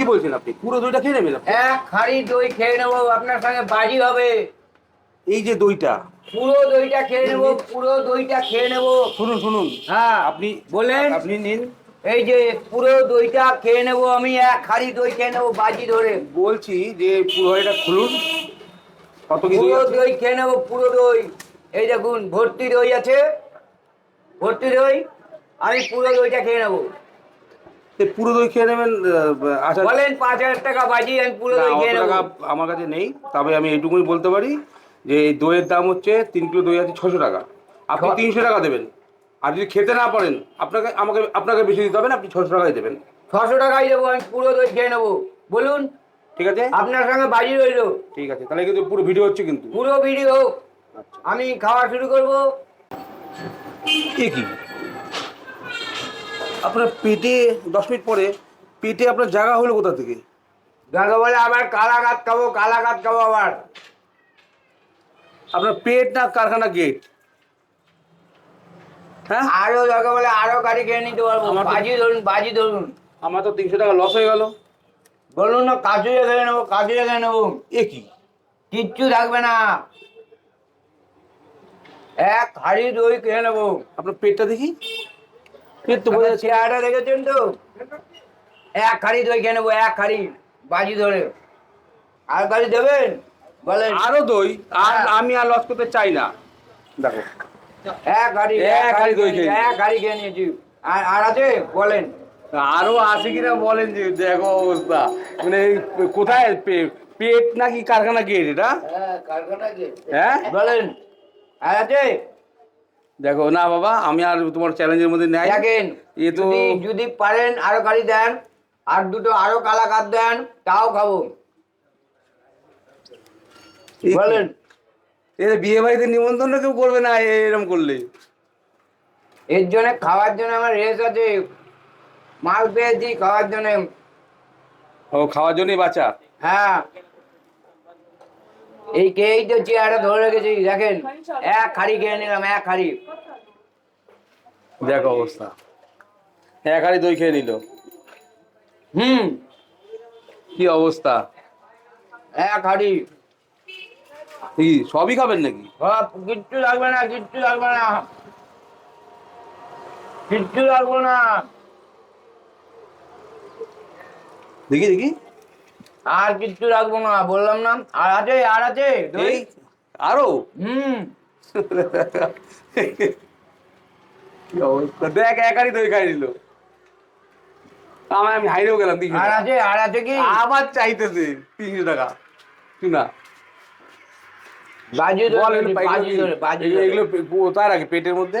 কি বলছেন আপনি? পুরো দইটা খেয়ে নেবেন আপনি? এক হাড়ি দই খেয়ে নেব আপনার সঙ্গে বাজি হবে। এই যে দইটা। পুরো দইটা খেয়ে নেব পুরো দইটা খেয়ে নেব। শুনুন শুনুন। হ্যাঁ আপনি বলেন। আপনি নিন। এই যে পুরো দইটা খেয়ে নেব আমি এক হাড়ি দই খেয়ে নেব বাজি ধরে। বলছি যে পুরো এটা খুলুন। কত কি দই পুরো আছে? দই খেয়ে নেব পুরো দই। এই দেখুন ভর্তি দই আছে। ভর্তি দই আমি পুরো দইটা খেয়ে নেব। পুরো দই খেয়ে নেবেন আচ্ছা বলেন পাঁচ হাজার টাকা বাজি আমি পুরো দই খেয়ে নেব। আমার কাছে নেই তবে আমি এইটুকুই বলতে পারি যে এই দইয়ের দাম হচ্ছে তিন কিলো দই আছে ছশো টাকা। আপনি তিনশো টাকা দেবেন। আর যদি খেতে না পারেন আপনাকে আমাকে আপনাকে বেশি দিতে হবে না আপনি ছশো টাকাই দেবেন। ছশো টাকাই দেবো আমি পুরো দই খেয়ে নেব। বলুন। ঠিক আছে? আপনার সঙ্গে বাজি রইল। ঠিক আছে তাহলে কিন্তু পুরো ভিডিও হচ্ছে কিন্তু। পুরো ভিডিও আমি খাওয়া শুরু করব। এ কি? আপনার পেটে দশ মিনিট পরে পেটে আপনার জায়গা হলো কোথা থেকে? যাকে বলে আবার কালাকাত খাব কালাকাত খাব আবার। আপনার পেট না কারখানা গেট হ্যাঁ? আরও যাকে বলে আরও গাড়ি খেয়ে নিতে পারব। আমার বাজি ধরুন বাজি ধরুন। আমার তো তিনশো টাকা লস হয়ে গেল। বলুন না কাজুরে খেয়ে নেব কাজুরে খেয়ে নেব। এ কি? কিচ্ছু থাকবে না। এক হাড়ি দই খেয়ে নেব। আপনার পেটটা দেখি। চেহারাটা দেখেছেন তো? এক হাড়ি দই খেয়ে নেব এক হাড়ি বাজি ধরে। আর গাড়ি দেবেন? বলেন। আরও দই আর হ্যাঁ। আমি আর লস করতে চাই না। দেখো। এক হাড়ি এক হাঁড়ি দই খেয়ে এক হাড়ি খেয়ে নিয়েছি। আর আর আছে? বলেন। আরও আছে কিনা বলেন যে দেখো অবস্থা। মানে কোথায় পে- পেট নাকি কারখানা গেট এটা? হ্যাঁ? বলেন। আর আছে? দেখো না বাবা আমি আর তোমার চ্যালেঞ্জের মধ্যে নাই। দেখেন এ তো যদি পারেন আরও গাড়ি দেন আর দুটো আরও কালাকাত দেন তাও খাব। বলেন। এ বিয়ে বাড়িতে নিমন্ত্রণ কেউ করবে না এ- এরম করলে। এর জন্য খাওয়ার জন্য আমার রেস আছে। মাল পেয়েছি খাওয়ার জন্য। ও খাওয়ার জন্যই বাঁচা? হ্যাঁ। এই তো চেয়ারটা ধরে রেখেছি দেখেন এক হাড়ি খেয়ে নিলাম এক হাড়ি। দেখো অবস্থা। এক হাড়ি দই খেয়ে নিল। হুম। কি অবস্থা? এক হাড়ি। কি সবই খাবেন নাকি? কিচ্ছু লাগবে না কিচ্ছু লাগবে না। কিচ্ছু লাগবে না। দেখি দেখি। আর কিচ্ছু রাখব না বললাম না। আর আছে আর আছে দই আরও? হুম। কি দেখ এক হাড়ি দই খাই নিল আমার আমি হাইরেও গেলাম তিনশো আর আছে আর আছে কি? আবার চাইতেছে তিনশো টাকা। না বাজি এগুলো কোথায় রাখে পেটের মধ্যে।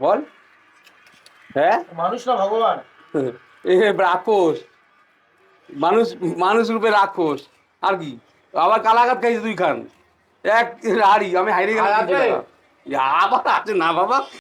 বল। হ্যাঁ? মানুষ না ভগবান? এ রাক্ষস মানুষ মানুষ রূপে রাক্ষস আর কি আবার কালাঘাত খাইছে তুই খান এক হাড়ি আমি হাইরে গেলাম আর আছে? 300 টাকা। আবার আছে না বাবা